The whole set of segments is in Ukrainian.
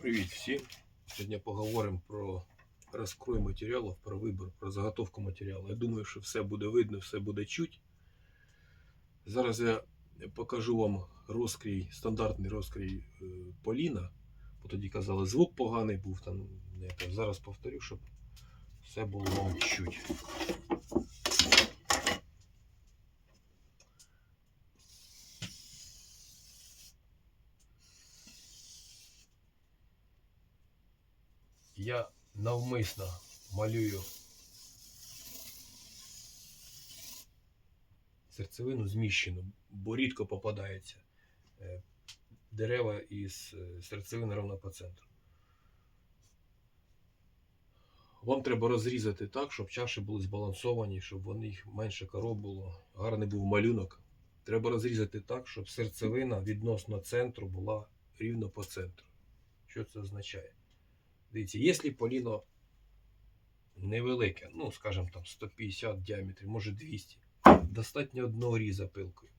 Привіт всім! Сьогодні поговоримо про розкрой матеріалів, про вибір, про заготовку матеріалу. Я думаю, що все буде видно, все буде чуть. Зараз я покажу вам розкрій, стандартний розкрій е, Поліна. Бо тоді казали, звук поганий був. Там. Зараз повторю, щоб все було чуть. Я навмисно малюю серцевину зміщену, бо рідко попадається е, дерева із е, серцевини ровно по центру. Вам треба розрізати так, щоб чаші були збалансовані, щоб вони їх менше коров було, гарний був малюнок. Треба розрізати так, щоб серцевина відносно центру була рівно по центру. Що це означає? Дивіться, якщо поліно невелике, ну, скажімо там 150 діаметрів, може 200, достатньо одного різа пилкою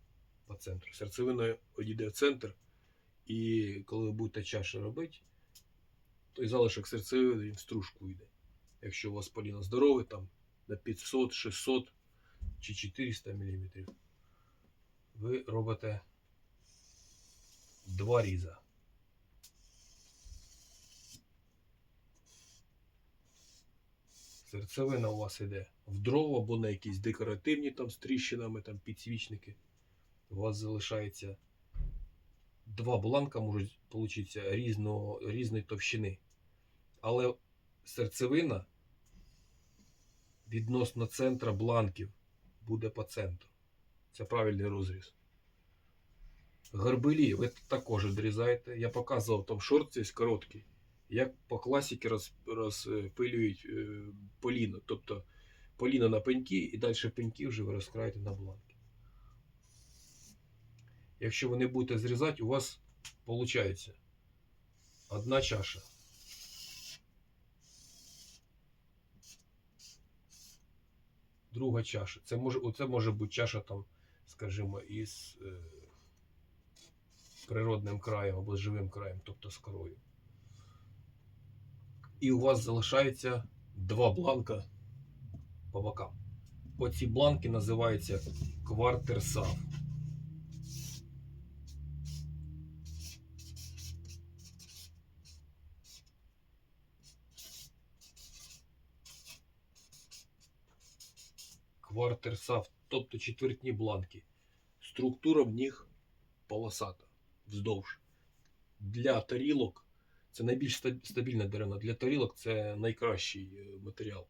по центру. Серцевиною одійде в центр, і коли ви будете чашу робити, той залишок серцевини він в стружку йде. Якщо у вас поліно здорове, там на 500, 600 чи 400 мм, ви робите два різа. Серцевина у вас йде в дрова або на якісь декоративні там з тріщинами, там підсвічники. У вас залишається два бланка можуть получитися різного, різної товщини. Але серцевина відносно центра бланків буде по центру. Це правильний розріз. Горбилі ви також відрізаєте. Я показував там шорт є короткий як по класіки роз, розпилюють е, поліно. Тобто поліно на пеньки і далі пеньки вже ви розкраєте на бланки. Якщо ви не будете зрізати, у вас виходить одна чаша. Друга чаша. Це може, оце може бути чаша там, скажімо, із е, природним краєм або з живим краєм, тобто з корою і у вас залишається два бланка по бокам. Оці бланки називаються квартерсав. Квартерсав, тобто четвертні бланки. Структура в них полосата вздовж. Для тарілок це найбільш стабільна деревина. Для тарілок це найкращий е, матеріал.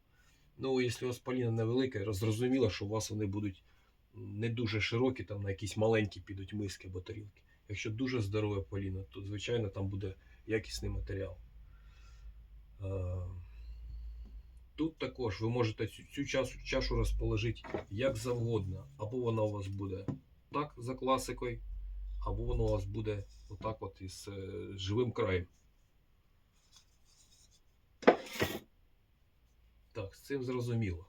Ну, якщо у вас паліна невелика, зрозуміло, що у вас вони будуть не дуже широкі, там на якісь маленькі підуть миски або тарілки. Якщо дуже здорове поліно, то звичайно там буде якісний матеріал. Тут також ви можете цю, цю чашу, чашу розположити як завгодно. Або вона у вас буде так за класикою, або вона у вас буде отак от із е, живим краєм. Так, з цим зрозуміло.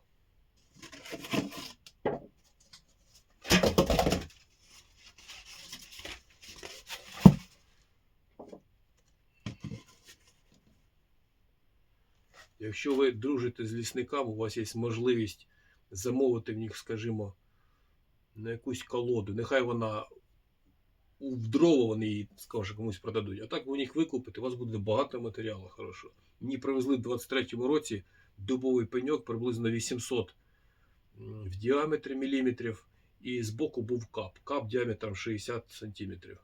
Якщо ви дружите з лісниками, у вас є можливість замовити в них, скажімо, на якусь колоду. Нехай вона у дрова вони її, скаже, комусь продадуть. А так ви у них викупите, у вас буде багато матеріалу хорошого. Мені привезли в 23-му році дубовий пеньок приблизно 800 в діаметрі міліметрів. І збоку був кап. Кап діаметром 60 сантиметрів.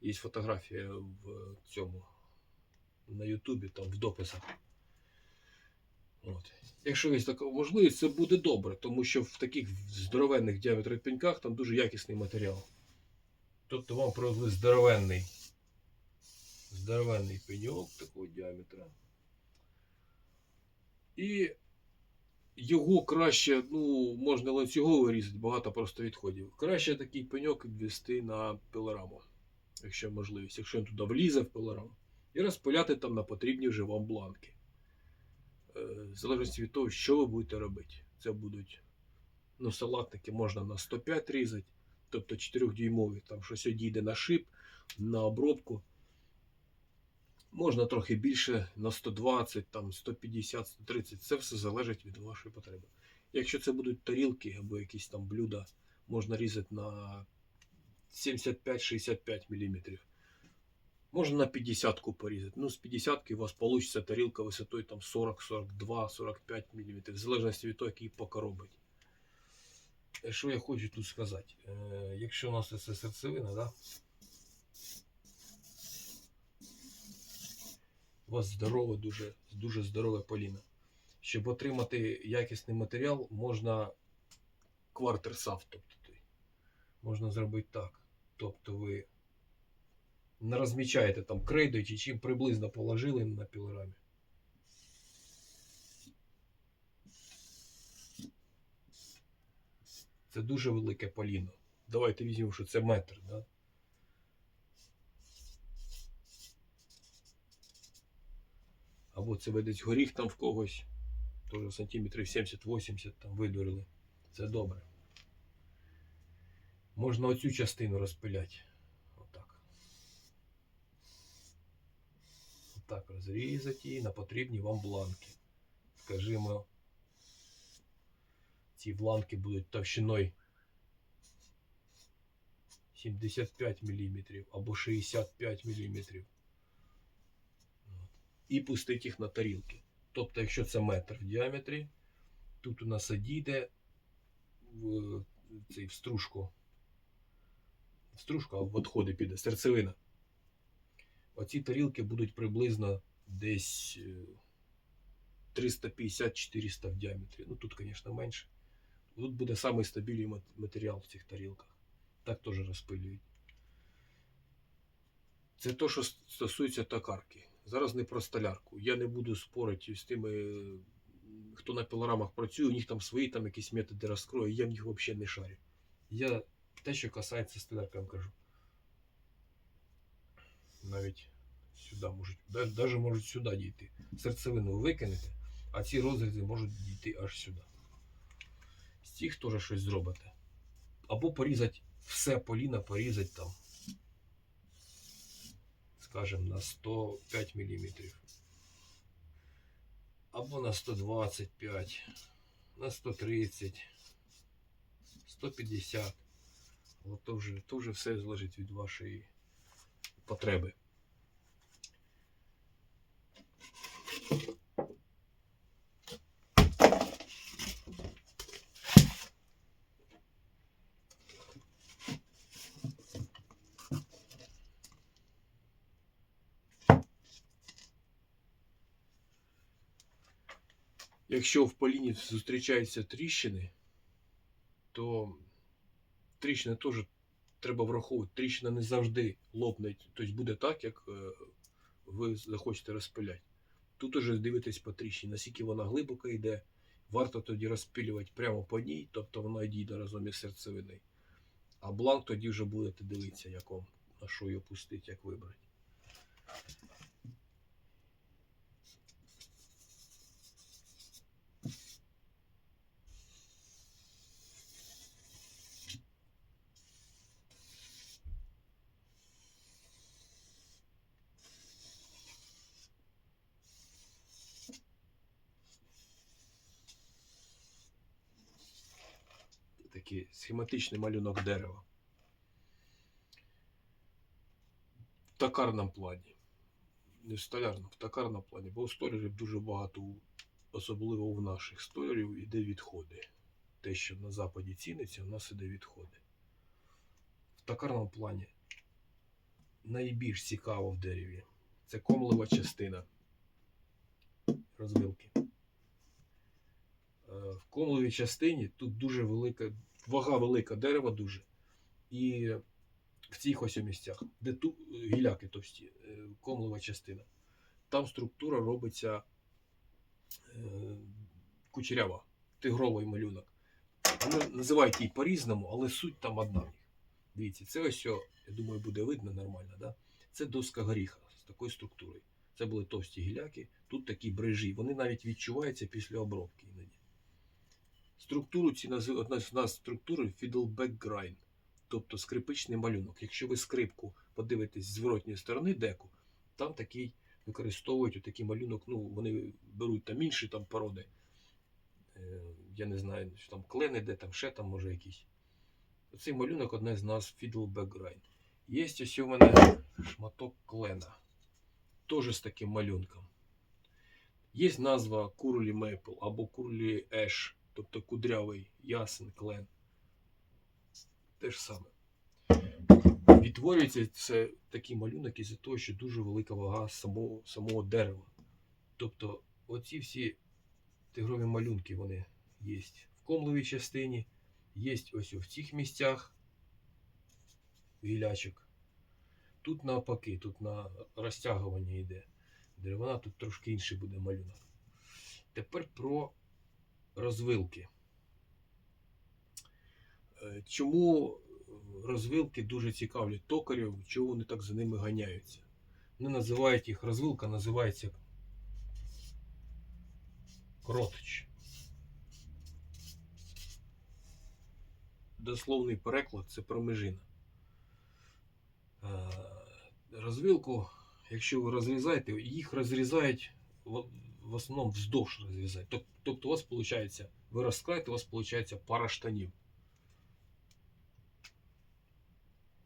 Є фотографія в цьому на Ютубі, там в дописах. От. Якщо є така можливість, це буде добре, тому що в таких здоровенних діаметрах пеньках там дуже якісний матеріал. Тобто вам привезли здоровенний, здоровенний пеньок такого діаметра. І його краще, ну, можна ланцюгово різати, багато просто відходів. Краще такий пеньок відвести на пилораму, якщо можливість, якщо він туди влізе в пилораму. І розпиляти там на потрібні вже вам бланки. Е, В залежності від того, що ви будете робити. Це будуть ну, салатники можна на 105 різати, тобто 4-дюймові, там щось одійде на шип, на обробку. Можна трохи більше на 120, там 150, 130. Це все залежить від вашої потреби. Якщо це будуть тарілки або якісь там блюда, можна різати на 75-65 мм. Можна на 50 порізати. Ну, з 50 у вас вийде тарілка висотою там 40, 42, 45 мм, в залежності від того, який пока робить. Е, Що я хочу тут сказати? Е, якщо у нас це серцевина, да? У вас здорове, дуже, дуже здорове поліно. Щоб отримати якісний матеріал, можна квартерсав, тобто той. Можна зробити так. Тобто ви не розмічаєте там крейдою чи чим приблизно положили на пілорамі. Це дуже велике поліно. Давайте візьмемо, що це метр. Да? Або це ви десь горіх там в когось. Теж сантиметрів 70-80 там видурили. Це добре. Можна оцю частину розпиляти. Отак. Отак розрізати її на потрібні вам бланки. Скажімо, ці бланки будуть товщиною 75 мм або 65 мм. І пустити їх на тарілки. Тобто, якщо це метр в діаметрі, тут у нас одійде в цей в стружку. В стружку, а в відходи піде серцевина. Оці тарілки будуть приблизно десь е, 350-400 в діаметрі. Ну тут, звісно, менше. Тут буде самий стабільний мат- матеріал в цих тарілках. Так теж розпилюють. Це то, що стосується токарки. Зараз не про столярку. Я не буду спорити з тими, хто на пілорамах працює, у них там свої там якісь методи розкрою, я в них взагалі не шарю. Я те, що касається столярки, вам кажу. Навіть сюди можуть, навіть можуть сюди дійти. Серцевину викинете, а ці розрізи можуть дійти аж сюди. З цих теж щось зробите. Або порізати все поліна, порізати там, скажімо, на 105 мм. Або на 125, на 130, 150. От то вже, то вже все залежить від вашої потреби. Якщо в поліні зустрічаються тріщини, то тріщини теж треба враховувати. Тріщина не завжди лопне. Тобто буде так, як е, ви захочете розпиляти. Тут уже дивитесь по тріщині, наскільки вона глибоко йде. Варто тоді розпилювати прямо по ній, тобто вона йде разом із серцевиною. А бланк тоді вже будете дивитися, як вам, на що її пустити, як вибрати. Такий схематичний малюнок дерева. В токарному плані. Не в столярному, в токарному плані, бо у столярів дуже багато, особливо у наших столярів, іде відходи. Те, що на Западі ціниться, у нас іде відходи. В токарному плані найбільш цікаво в дереві це комлева частина розвилки. Е, В комлевій частині тут дуже велика, вага велика дерева дуже. І в цих ось місцях, де ту, гіляки товсті, е, комлева частина, там структура робиться е, кучерява, тигровий малюнок. Вони називають її по-різному, але суть там одна. Дивіться, це ось, я думаю, буде видно нормально. Да? Це доска горіха з такою структурою. Це були товсті гіляки, тут такі брижі. Вони навіть відчуваються після обробки іноді. Структуру ці назив... одна з нас структури Fiddleback Grind, тобто скрипичний малюнок. Якщо ви скрипку подивитесь з зворотньої сторони деку, там такий використовують такий малюнок. Ну, вони беруть там інші там породи. Е, Я не знаю, що там клен іде, там ще там може якийсь. Цей малюнок одне з нас Fiddleback Grind. Є ось у мене шматок клена. Теж з таким малюнком. Є назва Курлі Мейпл або Курлі Еш, тобто кудрявий ясен клен. Те ж саме. Відтворюється це такий малюнок із-за того, що дуже велика вага самого, самого дерева. Тобто, оці всі тигрові малюнки вони є в комловій частині, є ось в цих місцях гілячок. Тут навпаки, тут на розтягування йде деревина, тут трошки інший буде малюнок. Тепер про розвилки. Е, Чому розвилки дуже цікавлять токарів, чого вони так за ними ганяються? Вони називають їх розвилка, називається кротич. Дословний переклад це промежина. Е, Розвилку, якщо ви розрізаєте, їх розрізають в основному вздовж. Тоб- Тобто у вас виходить, ви розкраєте, у вас виходить пара штанів.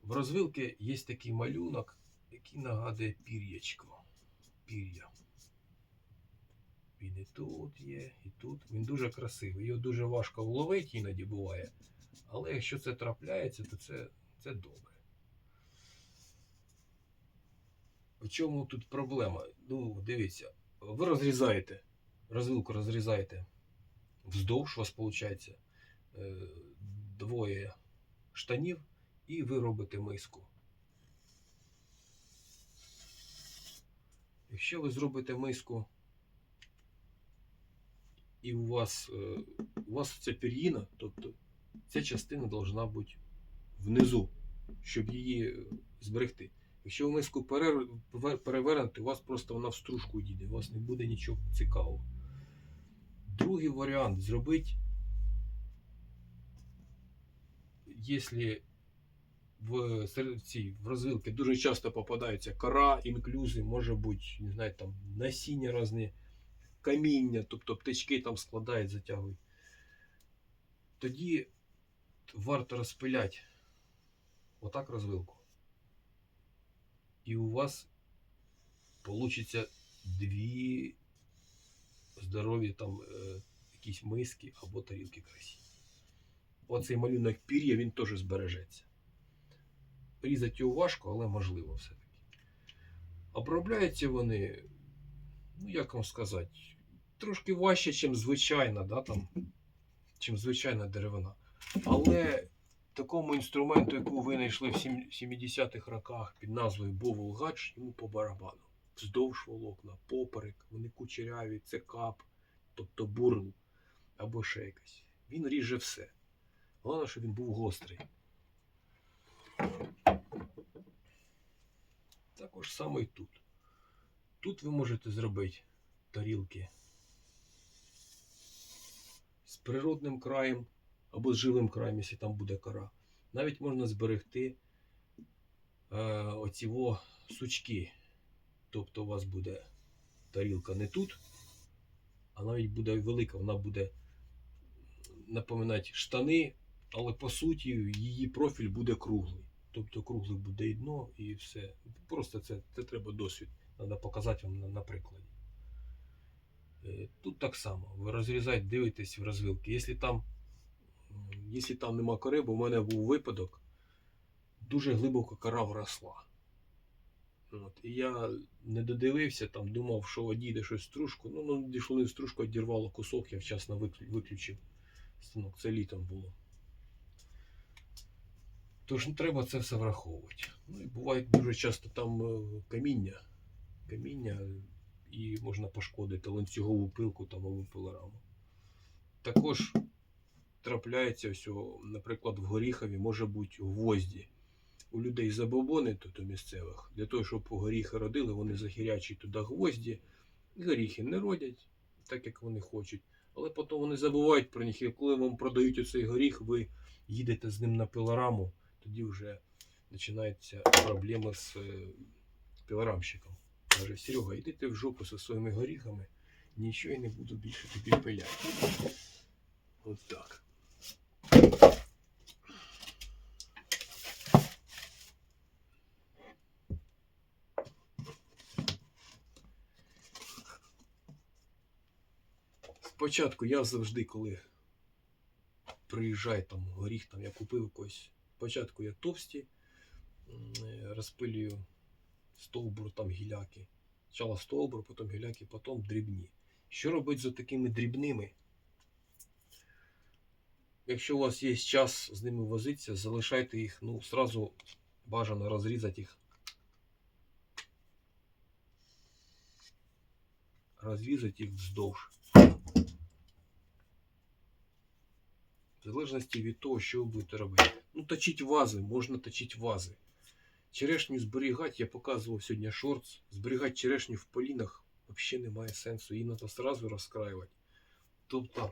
В розвилки є такий малюнок, який нагадує пір'ячко. Пір'я. Він і тут є, і тут. Він дуже красивий. Його дуже важко вловити іноді буває. Але якщо це трапляється, то це, це добре. В чому тут проблема? Ну, дивіться, ви розрізаєте, розвилку розрізаєте вздовж, у вас виходить двоє штанів, і ви робите миску. Якщо ви зробите миску, і у вас, е, у вас ця пір'їна, тобто ця частина должна бути внизу, щоб її е, зберегти. Якщо ви миску перевернете, у вас просто вона в стружку йде, у вас не буде нічого цікавого. Другий варіант зробити, якщо в цій в розвилки дуже часто попадаються кора, інклюзи, може бути, не знаю, там насіння різні, каміння, тобто птички там складають, затягують. Тоді варто розпиляти отак розвилку. І у вас получиться дві здорові там якісь миски або тарілки красиві. Оцей малюнок пір'я, він теж збережеться. Різати його важко, але можливо все-таки. Обробляються вони, ну як вам сказати, трошки важче, ніж звичайна, да, там, чим звичайна деревина. Але такому інструменту, яку ви знайшли в 70-х роках під назвою Бовул Гадж, йому по барабану. Вздовж волокна, поперек, вони кучеряві, це кап, тобто бурл або ще якась. Він ріже все. Головне, щоб він був гострий. Також саме і тут. Тут ви можете зробити тарілки з природним краєм або з живим краєм, якщо там буде кора. Навіть можна зберегти е, оціво сучки. Тобто у вас буде тарілка не тут, а навіть буде велика, вона буде напоминати штани, але по суті її профіль буде круглий. Тобто кругле буде і дно, і все. Просто це, це треба досвід. Треба показати вам на, на прикладі. Е, Тут так само. Ви розрізаєте, дивитесь в розвилки. Якщо там, якщо там нема кори, бо в мене був випадок, дуже глибоко кора вросла. От, і я не додивився, там думав, що одійде щось стружку. Ну, ну дійшло не стружку, одірвало кусок, я вчасно виключив станок. Це літом було. Тож не треба це все враховувати. Ну і буває дуже часто там е, каміння. Каміння і можна пошкодити ланцюгову пилку там або пилораму. Також трапляється ось, о, наприклад, в горіхові може бути гвозді. У людей забобони тут у місцевих. Для того, щоб горіхи родили, вони захирячують туди гвозді. Горіхи не родять, так як вони хочуть. Але потім вони забувають про них. І коли вам продають оцей горіх, ви їдете з ним на пилораму, тоді вже починаються проблеми з е, пилорамщиком. Каже, Серега, йди в жопу зі своїми горіхами, нічого я не буду більше тобі пиляти. От так. Спочатку я завжди, коли приїжджаю там горіх, там я купив якось. Спочатку я товсті, е, розпилюю стовбур, там гіляки. Спочатку стовбур, потім гіляки, потім дрібні. Що робити з такими дрібними? Якщо у вас є час з ними возитися, залишайте їх, ну, сразу бажано розрізати їх. Розрізати їх вздовж. В залежності від того, що ви будете робити. Ну, точить вази, можна точити вази. Черешню зберігати, я показував сьогодні шортс. Зберігати черешню в полінах взагалі немає сенсу. Її треба одразу розкраювати. Тобто.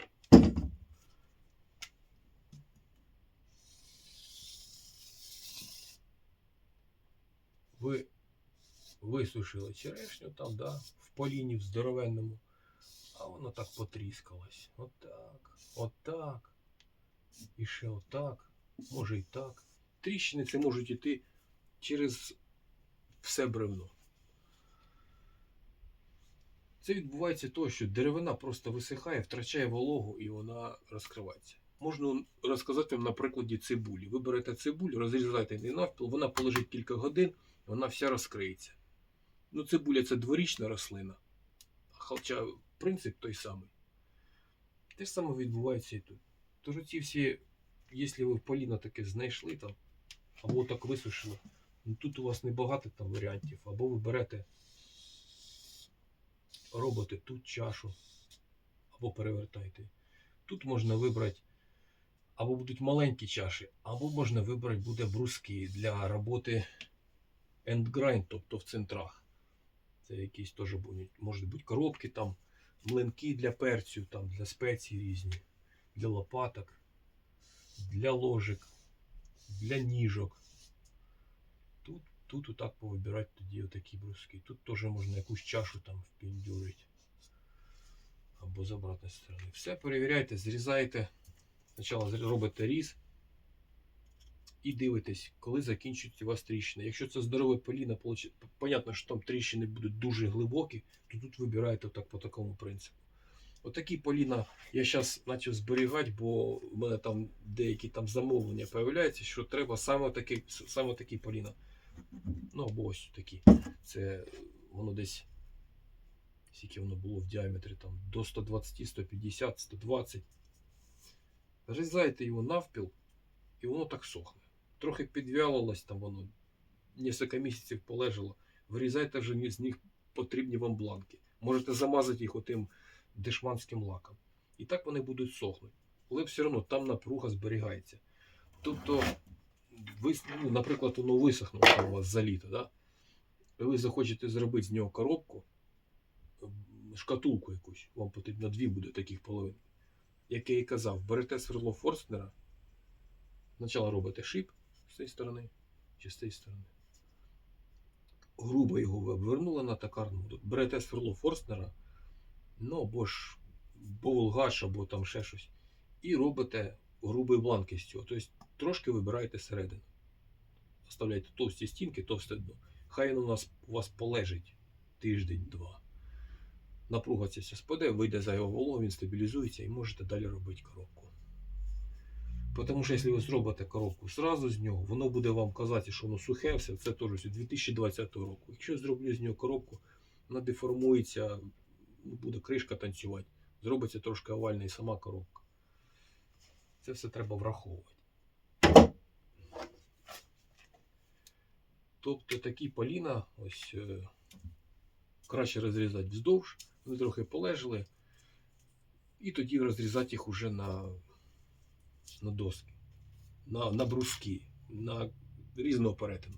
Ви висушили черешню там, да, в поліні в здоровенному, а воно так потріскалось. Отак, отак. І ще отак, може і так. Тріщини це можуть іти через все бревно. Це відбувається того, що деревина просто висихає, втрачає вологу і вона розкривається. Можна розказати вам на прикладі цибулі. Ви берете цибулю, розрізаєте її навпіл, вона полежить кілька годин, вона вся розкриється. Ну, цибуля це дворічна рослина, хоча принцип той самий. Те ж саме відбувається і тут. Тож ці всі, якщо ви в поліно таке знайшли там, або так висушили, ну тут у вас небагато там варіантів. Або ви берете, робите тут чашу, або перевертаєте. Тут можна вибрати, або будуть маленькі чаші, або можна вибрати буде бруски для роботи endgrind, тобто в центрах. Це якісь теж можуть бути коробки, там, млинки для перцю, там, для спецій різні, для лопаток, для ложек, для ніжок. Тут, тут отак повибирати тоді отакі бруски. Тут теж можна якусь чашу там впіндюрити. Або з обратної сторони. Все перевіряйте, зрізаєте. Спочатку робите різ і дивитесь, коли закінчується у вас тріщина. Якщо це здорове поліна, понятно, що там тріщини будуть дуже глибокі, то тут вибираєте так по такому принципу. Отакі поліна я зараз почав зберігати, бо в мене там деякі там замовлення появляються, що треба саме такі, саме такі поліна. Ну або ось такі. Це воно десь, скільки воно було в діаметрі, там до 120, 150, 120. Різаєте його навпіл, і воно так сохне. Трохи підвялилось там воно, кілька місяців полежало. Вирізайте вже з них потрібні вам бланки. Можете замазати їх отим дешманським лаком. І так вони будуть сохнути. Але все одно там напруга зберігається. Тобто, ви, ну, наприклад, воно висохнуло у вас за літо, да? ви захочете зробити з нього коробку, шкатулку якусь, вам потрібно дві буде таких половин. Як я і казав, берете сверло Форстнера, спочатку робите шип з цієї сторони чи з цієї сторони. Грубо його ви обвернули на токарну. Берете сверло Форстнера, ну або ж Боулгаш, або там ще щось. І робите грубий бланк із цього. Тобто трошки вибираєте середину. Оставляєте товсті стінки, товсте дно. Хай воно у нас у вас полежить тиждень-два. Напруга ця спаде, вийде за його вологу, він стабілізується і можете далі робити коробку. Тому що якщо ви зробите коробку зразу з нього, воно буде вам казати, що воно сухе, все це теж 2020 року. Якщо зроблю з нього коробку, вона деформується, ну, буде кришка танцювати, зробиться трошки овальна і сама коробка. Це все треба враховувати. Тобто такі поліна, ось е, краще розрізати вздовж, вони трохи полежали, і тоді розрізати їх уже на, на доски, на, на бруски, на різного перетину.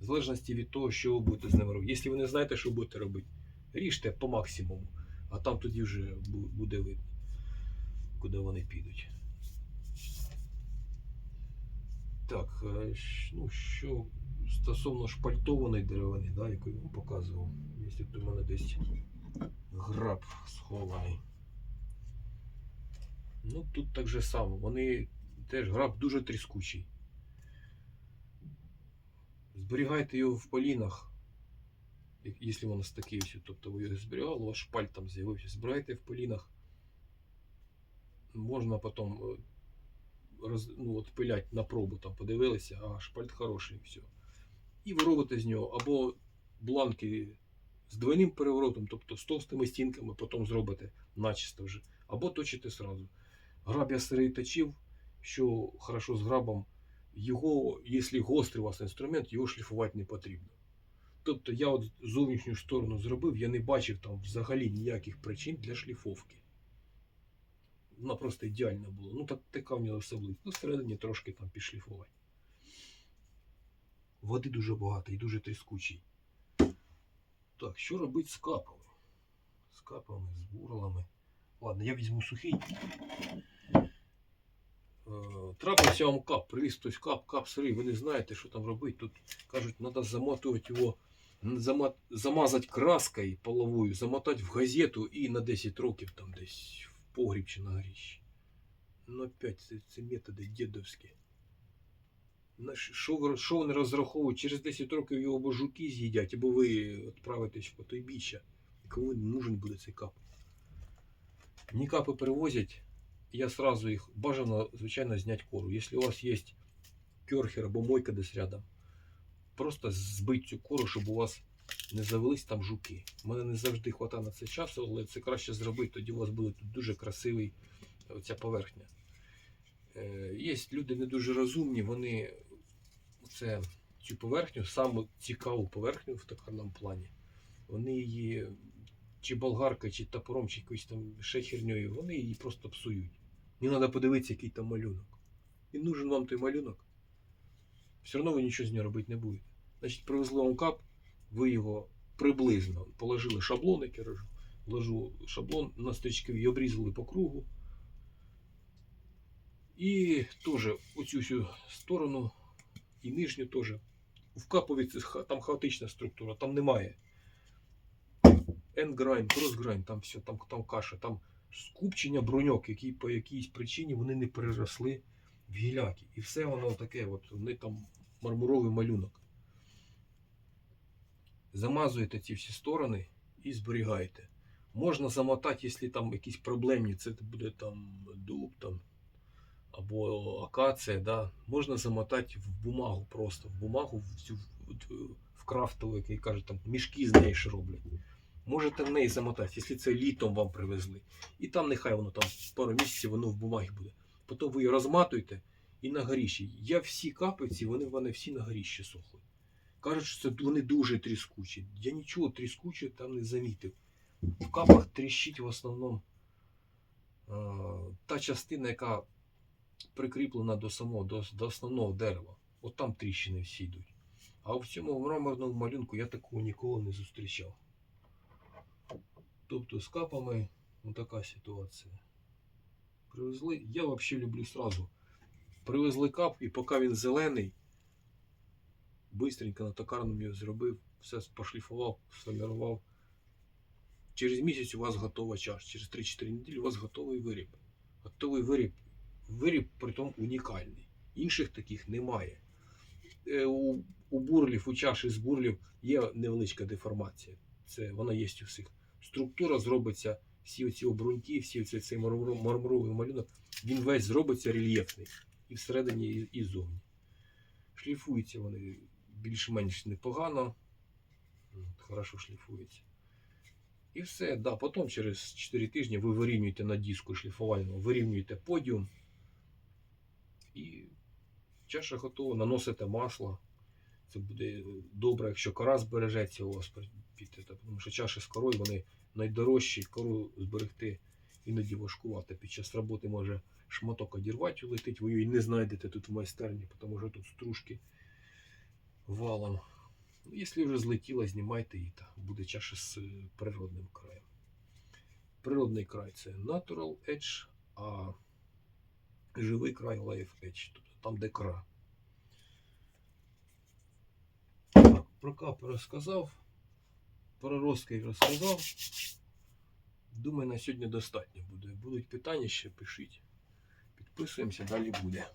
В залежності від того, що ви будете з ними робити. Якщо ви не знаєте, що будете робити, ріжте по максимуму, а там тоді вже буде видно, куди вони підуть. Так, е, ну що стосовно шпальтованої деревини, да, яку я вам показував, Є тут у мене десь граб схований. Ну тут так же само. Вони теж граб дуже тріскучий. Зберігайте його в полінах. Якщо воно такий ось, тобто ви його зберігали, у вас шпаль там з'явився. Збирайте в полінах. Можна потім е, роз, ну, от пилять на пробу, там подивилися, а шпальт хороший, все. І ви робите з нього або бланки з двойним переворотом, тобто з товстими стінками, потім зробите начисто вже, або точите сразу. Граб я сирий точив, що хорошо з грабом, його, якщо гострий у вас інструмент, його шліфувати не потрібно. Тобто я от зовнішню сторону зробив, я не бачив там взагалі ніяких причин для шліфовки. Вона просто ідеальна була. Ну, так, така в нього особливість. Ну, всередині трошки там підшліфувати. Води дуже багато і дуже тріскучий. Так, що робити з капами? З капами, з бурлами. Ладно, я візьму сухий. Е, Трапився вам кап, привіз хтось кап, кап сирий, ви не знаєте, що там робити. Тут кажуть, треба замотувати його, зама- замазати краскою половою, замотати в газету і на 10 років там десь в погріб чи на горіщі. Ну опять це, це методи дідовські. Що, що вони розраховують? Через 10 років його або жуки з'їдять, або ви відправитесь в потойбіччя. Кому нужен буде цей кап? Мені капи привозять, я сразу їх бажано, звичайно, зняти кору. Якщо у вас є керхер або мойка десь рядом, просто збить цю кору, щоб у вас не завелись там жуки. У мене не завжди вистачає на це часу, але це краще зробити, тоді у вас буде тут дуже красивий ця поверхня. Е, Є люди не дуже розумні, вони це, цю поверхню, саму цікаву поверхню в токарному плані, вони її чи болгаркою, чи топором, чи якоюсь там ще херньою, вони її просто псують. Мені треба подивитися, який там малюнок. І нужен вам той малюнок. Все одно ви нічого з нього робити не будете. Значить, привезли вам кап, ви його приблизно положили шаблон, я ложу, ложу шаблон на стрічки і обрізали по кругу. І теж оцю всю сторону і нижню теж. В капові там хаотична структура, там немає енграйн, кросграйн, там все, там, там каша, там скупчення броньок, які по якійсь причині вони не переросли в гіляки. І все воно таке, от, вони там мармуровий малюнок. Замазуєте ці всі сторони і зберігаєте. Можна замотати, якщо там якісь проблемні, це буде там дуб там, або акація, да? можна замотати в бумагу просто, в бумагу, в, цю, в, крафтову, який кажуть, там мішки з неї ж роблять. Можете в неї замотати, якщо це літом вам привезли. І там нехай воно там пару місяців воно в бумагі буде. Потім ви її розматуєте і на горіщі. Я всі капиці, вони в мене всі на горіщі сохли. Кажуть, що це вони дуже тріскучі. Я нічого тріскучого там не замітив. В капах тріщить в основному е, та частина, яка прикріплена до самого, до, до основного дерева. От там тріщини всі йдуть. А в цьому мраморному малюнку я такого ніколи не зустрічав. Тобто з капами ну, така ситуація. Привезли. Я взагалі люблю сразу. Привезли кап, і поки він зелений, бистренько на токарному його зробив, все пошліфував, сформував. Через місяць у вас готова чаш. Через 3-4 неділі у вас готовий виріб. Готовий виріб. Виріб притом унікальний. Інших таких немає. Е, У, у бурлів, у чаші з бурлів є невеличка деформація. Це вона є у всіх. Структура зробиться, всі оці обруньки, всі оці, цей мармуровий малюнок, він весь зробиться рельєфний. І всередині, і, і зовні. Шліфуються вони більш-менш непогано. От, Хорошо шліфуються. І все, да, потім через 4 тижні ви вирівнюєте на диску шліфувальному, вирівнюєте подіум. І чаша готова, наносите масло. Це буде добре, якщо кора збережеться у вас під, під тому що чаші з корою вони найдорожчі, кору зберегти іноді важкувати. Під час роботи може шматок одірвати, улетить, ви її не знайдете тут в майстерні, тому що тут стружки валом. Ну, Якщо вже злетіла, знімайте її, та буде чаша з е, природним краєм. Природний край це Natural Edge, а живий край Life Edge, тобто там, де. Так, про капи розказав. Про розкрій розказав. Думаю, на сьогодні достатньо буде. Будуть питання ще пишіть. Підписуємося, далі буде.